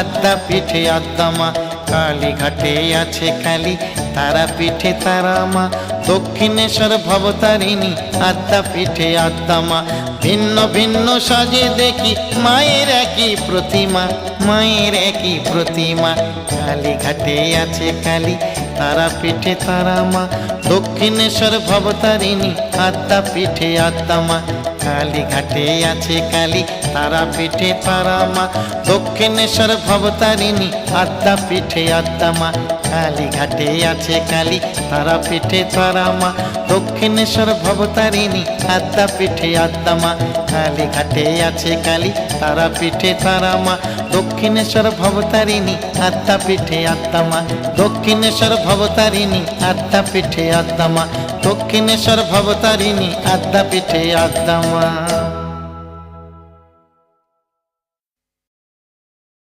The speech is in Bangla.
আদ্যা পিঠে আদ্দামা, কালী ঘাটে আছে কালী, তারা পিঠে তারা মা, দক্ষিণেশ্বর ভবতারিণী আদ্যা পিঠে আদ্দামা। ভিন্ন ভিন্ন সাজে দেখি মায়ের একই প্রতিমা, মায়ের একই প্রতিমা। কালী ঘাটে আছে কালী, তারা পিঠে তারা মা, দক্ষিণেশ্বর ভবতারিণী আদ্যা পিঠে আদ্দামা। কালী ঘাটে আছে কালী তারা পিঠে তারা মা দক্ষিণেশ্বর ভবতারিণী আদ্যা পিঠে আদ্যা মা কালী ঘাটে আছে কালী তারা পিঠে তারা মা। দক্ষিণেশ্বর ভবতারিণী আদ্যা পিঠে আদ্যা মা। কালী ঘাটে আছে কালী তারা পিঠে তারা মা। দক্ষিণেশ্বর ভবতারিণী আদ্যা পিঠে আদ্যা মা। দক্ষিণেশ্বর ভবতারিণী আদ্যা পিঠে আদ্যা মা। দক্ষিণেশ্বর ভবতারিণী আদ্যা পিঠে আদ্যা মা।